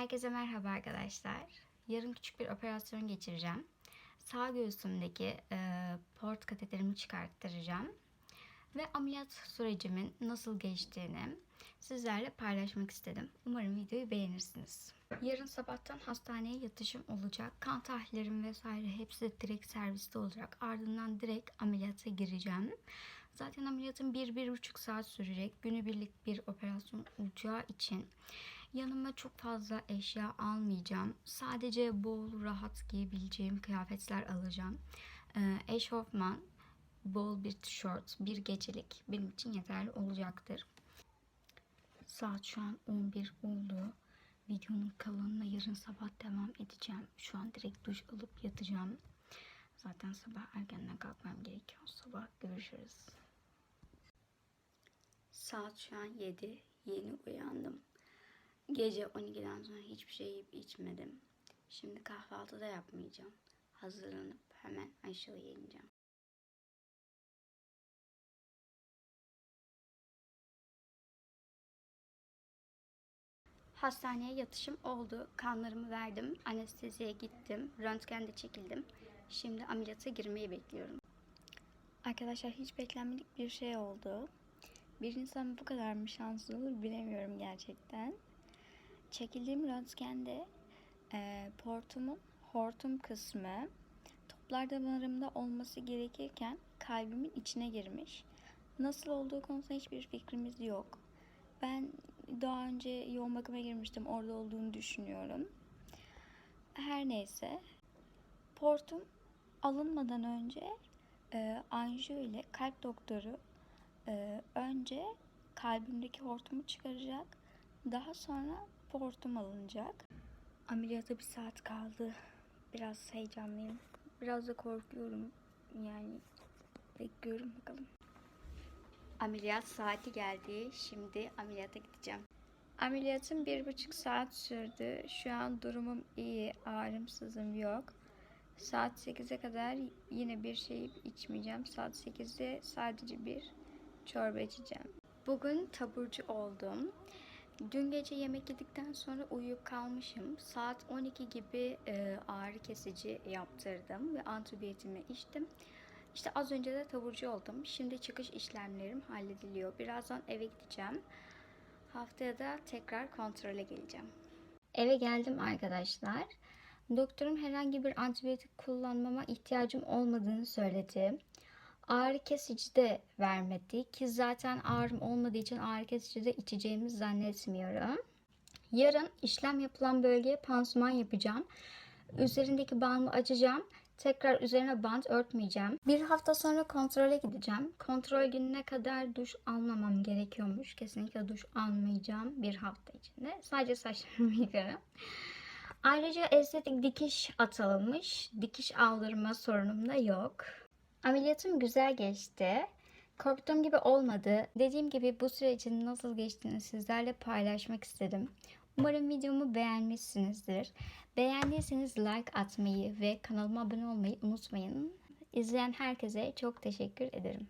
Herkese merhaba arkadaşlar. Yarın küçük bir operasyon geçireceğim. Sağ göğsümdeki e, port kateterimi çıkarttıracağım. Ve ameliyat sürecimin nasıl geçtiğini sizlerle paylaşmak istedim. Umarım videoyu beğenirsiniz. Yarın sabahtan hastaneye yatışım olacak. Kan tahlillerim vesaire hepsi direkt serviste olacak. Ardından direkt ameliyata gireceğim. Zaten ameliyatım 1-1,5 saat sürecek. Günübirlik bir operasyon olacağı için yanıma çok fazla eşya almayacağım. Sadece bol, rahat giyebileceğim kıyafetler alacağım. Ee, eşofman, bol bir tişört, bir gecelik benim için yeterli olacaktır. Saat şu an 11 oldu. Videonun kalanına yarın sabah devam edeceğim. Şu an direkt duş alıp yatacağım. Zaten sabah erkenden kalkmam gerekiyor. Sabah görüşürüz. Saat şu an 7. Yeni uyandım. Gece 12'den sonra hiçbir şey yiyip içmedim. Şimdi kahvaltı da yapmayacağım. Hazırlanıp hemen aşağıya ineceğim. Hastaneye yatışım oldu. Kanlarımı verdim. Anesteziye gittim. Röntgende çekildim. Şimdi ameliyata girmeyi bekliyorum. Arkadaşlar hiç beklenmedik bir şey oldu. Bir insan bu kadar mı şanslı olur bilemiyorum gerçekten. Çekildiğim röntgende e, portumun hortum kısmı toplar damarımda olması gerekirken kalbimin içine girmiş. Nasıl olduğu konusunda hiçbir fikrimiz yok. Ben daha önce yoğun bakıma girmiştim. Orada olduğunu düşünüyorum. Her neyse. Portum alınmadan önce e, anjiyo ile kalp doktoru e, önce kalbimdeki hortumu çıkaracak. Daha sonra portum alınacak. Ameliyata bir saat kaldı. Biraz heyecanlıyım. Biraz da korkuyorum. Yani bekliyorum bakalım. Ameliyat saati geldi. Şimdi ameliyata gideceğim. Ameliyatım bir buçuk saat sürdü. Şu an durumum iyi. Ağrımsızım yok. Saat 8'e kadar yine bir şey içmeyeceğim. Saat 8'de sadece bir çorba içeceğim. Bugün taburcu oldum. Dün gece yemek yedikten sonra uyuyup kalmışım. Saat 12 gibi e, ağrı kesici yaptırdım ve antibiyotiğimi içtim. İşte az önce de taburcu oldum. Şimdi çıkış işlemlerim hallediliyor. Birazdan eve gideceğim. Haftaya da tekrar kontrole geleceğim. Eve geldim arkadaşlar. Doktorum herhangi bir antibiyotik kullanmama ihtiyacım olmadığını söyledi. Ağrı kesici de vermedi ki zaten ağrım olmadığı için ağrı kesici de içeceğimi zannetmiyorum. Yarın işlem yapılan bölgeye pansuman yapacağım. Üzerindeki bandı açacağım. Tekrar üzerine bant örtmeyeceğim. Bir hafta sonra kontrole gideceğim. Kontrol gününe kadar duş almamam gerekiyormuş. Kesinlikle duş almayacağım bir hafta içinde. Sadece saçlarımı yıkarım. Ayrıca estetik dikiş atılmış. Dikiş aldırma sorunum da yok. Ameliyatım güzel geçti. Korktuğum gibi olmadı. Dediğim gibi bu sürecin nasıl geçtiğini sizlerle paylaşmak istedim. Umarım videomu beğenmişsinizdir. Beğendiyseniz like atmayı ve kanalıma abone olmayı unutmayın. İzleyen herkese çok teşekkür ederim.